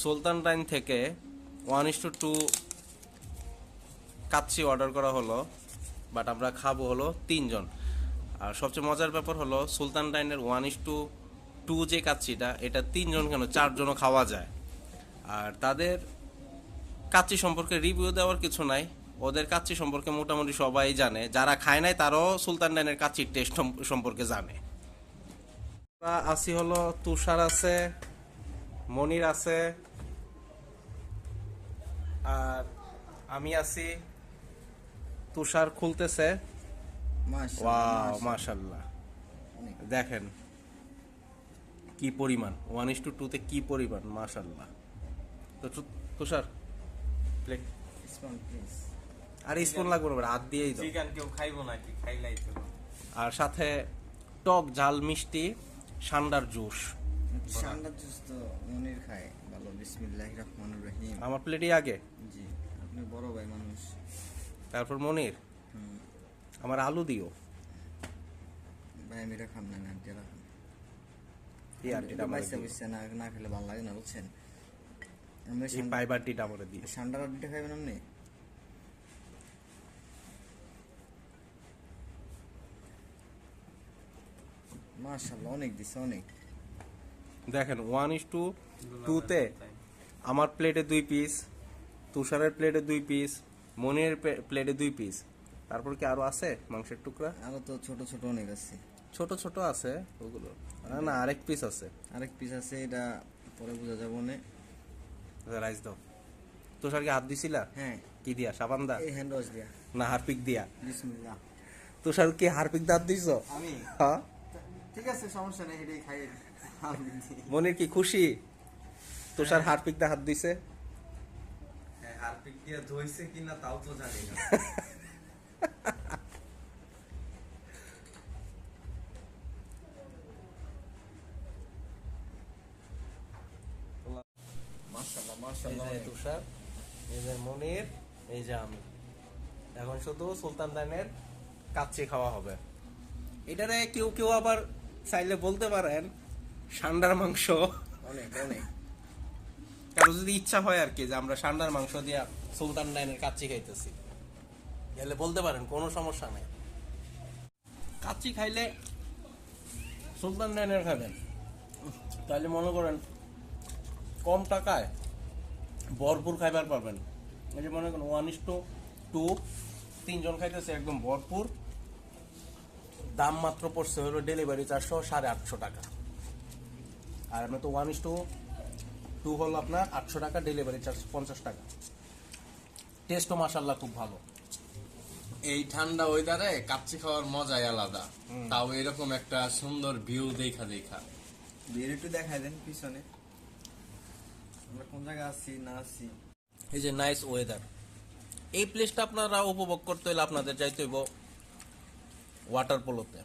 সুলতান dine থেকে one is to two কাচ্চি order করা হলো বাট আমরা খাব হলো তিনজন। আর সবচেয়ে মজার ব্যাপার হলো সুলতান টাইনের ওয়ান ইস টু টু যে কাচ্চিটা, এটা তিনজন কেন চারজনও খাওয়া যায়। আর তাদের কাচ্চি সম্পর্কে রিভিউ দেওয়ার কিছু নাই। ওদের কাচ্চি সম্পর্কে মোটামুটি সবাই জানে। যারা খায় নাই, তারাও সুলতান ডাইনের কাচ্চির টেস্ট সম্পর্কে জানে। আসি হলো তুষার আছে মনির আছে আর আমি আছি তুষার খুলতেছে। মাশাল্লাহ দেখেন কি পরিমাণ ওয়ান ইস টু টুতে কি পরিমাণ মাশাল্লাহ তো তুষার প্লেট আর স্পুন লাগবে না হাত দিয়েই দাও। চিকেন কেউ খাইবো নাকি খাইলাই তো আর সাথে টক ঝাল মিষ্টি সান্ডার জুস। ঠান্ডা জুস তো মনির খায় ভালো বিসমিল্লাহ রহমান রহিম। আমার প্লেটই আগে। জি আপনি বড় ভাই মানুষ। তারপর মনির। আমার আলু দিও। ভাই আমি এটা খাম না আন্টি রাখাম এই আন্টিটা আমার বাইসে বুঝছে না না খেলে ভালো লাগে না বুঝছেন? আপনি এই পাইবারটিটা আমার দিও। ঠান্ডা আড্ডিটা খাইবেন আপনি? মাশাআল্লাহ অনেক দিছে অনেক। দেখেন ওয়ান ইস টু টুতে আমার প্লেটে দুই পিস তুষারের প্লেটে দুই পিস মনির প্লেটে দুই পিস তারপর কি আরও আছে মাংসের টুকরা? আরও তো ছোট ছোট অনেক আছে। ছোট ছোট আছে ওগুলো। না, না আরেক পিস আছে। আরেক পিস আছে এটা পরে বোঝা যাব না রাইস দাও। তুষার কি হাত দিছিলা? হ্যাঁ। কি দিয়া সাবান দা? এই হ্যান্ড ওয়াশ দিয়া। না হারপিক দিয়া। বিসমিল্লাহ। তুষার কি হারপিক দাঁত দিছ? আমি? হ্যাঁ। ঠিক আছে সমস্যা নেই এটাই খাই। মনির কি খুশি? তুষার হারপিক দা হাত দিছে হ্যাঁ হারপিক দিয়ে ধুইছে কিনা তাও তো জানি না। মাশাআল্লাহ মাশাআল্লাহ তুষার। এই যে মনির এই যে আমি। এখন শুধু সুলতান দানের কাচ্চি খাওয়া হবে। এটারে কেউ কেউ আবার চাইলে বলতে পারেন সান্ডার মাংস। অনেক অনেক। কারও যদি ইচ্ছা হয় আর কি যে আমরা সান্ডার মাংস দিয়া সুলতান ডাইনের কাচ্চি খাইতেছি গেলে বলতে পারেন কোনো সমস্যা নেই। কাচ্চি খাইলে সুলতান ডাইনের খাবেন। তাহলে মনে করেন কম টাকায় ভরপুর খাইবার পারবেন। এই যে মনে করেন ওয়ান ইস টু টু তিনজন খাইতেছে একদম ভরপুর। দাম মাত্র পড়ছে হলো ডেলিভারি চারশো সাড়ে আটশো টাকা। আর আমরা তো ওয়ান ইস টু টু হলো আপনার আটশো টাকা ডেলিভারি চার্জ পঞ্চাশ টাকা। টেস্টও মাসাল্লাহ খুব ভালো। এই ঠান্ডা ওয়েদারে কাচ্চি খাওয়ার মজাই আলাদা। তাও এরকম একটা সুন্দর ভিউ দেখা দেখা। বিয়ের একটু দেখাই দেন পিছনে। আমরা কোন জায়গায় আছি না আছি? এই যে নাইস ওয়েদার এই প্লেসটা আপনারা উপভোগ করতে হলে আপনাদের যাইতে হইব ওয়াটার পোলোতে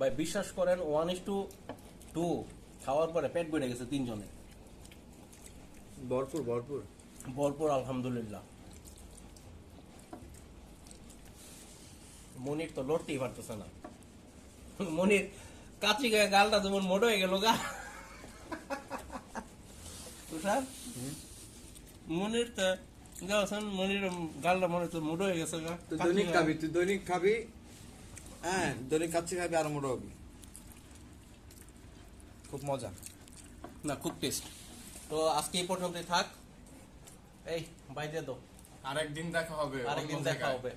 ভাই বিশ্বাস করেন ওয়ান ইস টু টু খাওয়ার পরে পেট বেড়ে গেছে তিনজনে। ভরপুর ভরপুর। ভরপুর আলহামদুলিল্লাহ। মনির তো লড়তেই পারতেছে না। মনির কাচি গায়ে গালটা যেমন মোটো হয়ে গেল গা। তুষার? মনির তো গাছেন মনির গালটা মনে তো মোটো হয়ে গেছে গা। তুই দৈনিক খাবি তুই দৈনিক খাবি হ্যাঁ দৈনিক কাচ্চি খাবি আর মোটা হবি। খুব মজা। না খুব টেস্ট তো আজকে এই পর্যন্তই থাক। এই বাইরে দো আরেকদিন দেখা হবে আরেকদিন দেখা হবে।